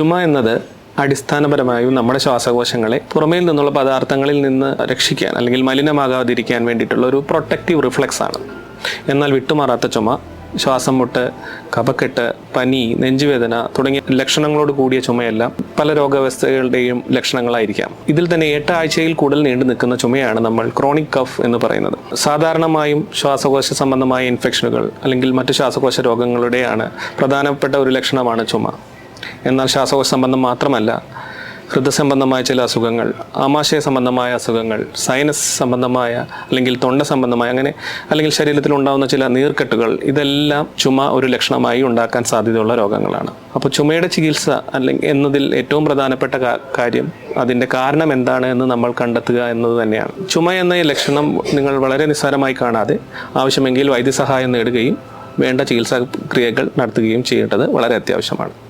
ചുമ എന്നത് അടിസ്ഥാനപരമായും നമ്മുടെ ശ്വാസകോശങ്ങളെ പുറമേൽ നിന്നുള്ള പദാർത്ഥങ്ങളിൽ നിന്ന് രക്ഷിക്കാൻ അല്ലെങ്കിൽ മലിനമാകാതിരിക്കാൻ വേണ്ടിയിട്ടുള്ള ഒരു പ്രൊട്ടക്റ്റീവ് റിഫ്ലക്സ് ആണ്. എന്നാൽ വിട്ടുമാറാത്ത ചുമ ശ്വാസം മുട്ട് കപക്കെട്ട് പനി നെഞ്ചുവേദന തുടങ്ങിയ ലക്ഷണങ്ങളോട് കൂടിയ ചുമയെല്ലാം പല രോഗാവസ്ഥകളുടെയും ലക്ഷണങ്ങളായിരിക്കാം. ഇതിൽ തന്നെ എട്ട് ആഴ്ചയിൽ കൂടുതൽ നീണ്ടു നിൽക്കുന്ന ചുമയാണ് നമ്മൾ ക്രോണിക് കഫ് എന്ന് പറയുന്നത്. സാധാരണമായും ശ്വാസകോശ സംബന്ധമായ ഇൻഫെക്ഷനുകൾ അല്ലെങ്കിൽ മറ്റു ശ്വാസകോശ രോഗങ്ങളുടെയാണ് പ്രധാനപ്പെട്ട ഒരു ലക്ഷണമാണ് ചുമ. എന്നാൽ ശ്വാസകോശ സംബന്ധം മാത്രമല്ല ഹൃദയസംബന്ധമായ ചില അസുഖങ്ങൾ ആമാശയ സംബന്ധമായ അസുഖങ്ങൾ സൈനസ് സംബന്ധമായ അല്ലെങ്കിൽ തൊണ്ട സംബന്ധമായ അങ്ങനെ അല്ലെങ്കിൽ ശരീരത്തിൽ ഉണ്ടാകുന്ന ചില നീർക്കെട്ടുകൾ ഇതെല്ലാം ചുമ ഒരു ലക്ഷണമായി ഉണ്ടാക്കാൻ സാധ്യതയുള്ള രോഗങ്ങളാണ്. അപ്പോൾ ചുമയുടെ ചികിത്സ അല്ലെങ്കിൽ എന്നതിൽ ഏറ്റവും പ്രധാനപ്പെട്ട കാര്യം അതിന്റെ കാരണം എന്താണ് എന്ന് നമ്മൾ കണ്ടെത്തുക എന്നത് തന്നെയാണ്. ചുമ എന്ന ഈ ലക്ഷണം നിങ്ങൾ വളരെ നിസ്സാരമായി കാണാതെ ആവശ്യമെങ്കിൽ വൈദ്യസഹായം നേടുകയും വേണ്ട ചികിത്സാ ക്രിയകൾ നടത്തുകയും ചെയ്യേണ്ടത് വളരെ അത്യാവശ്യമാണ്.